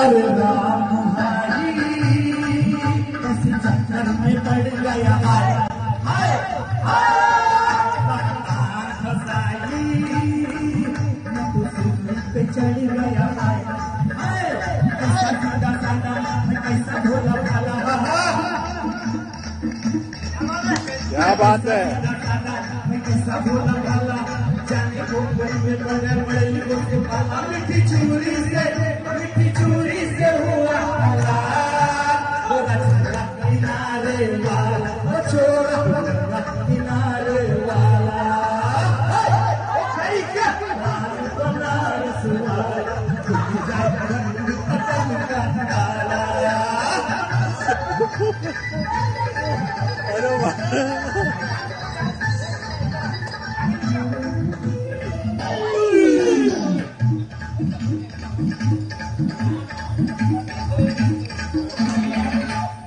अरे राम हरी इस चक्कर में पड़ गया हाय हाय चढ़ गया हाय हाय कैसा सादा सादा कैसा भोला भाला क्या बात है? कैसा भोला भाला जाने को में बड़े बड़े को मिठी चूरी से किनारे वाला छोरा छोरा किनारे वाला। बनारस वाला पतंग का डाला अरे वाह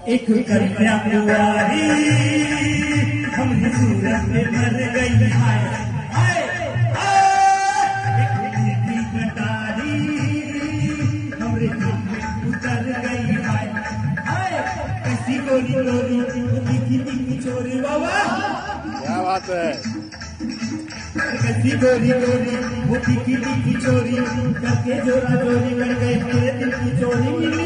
एक कन्या कुंवारी हमने सूरत में मर गई। हाय एक नीति कटारी हमरे दिल में उतर गई। दिखी दिखी चोरी बाबा। क्या बात है? कैसी गोरी गोरी वो दिखी दिखी चोरी। करके जोरा चोरी कर गई मेरे दिल की चोरी मिली।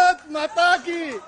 माता की।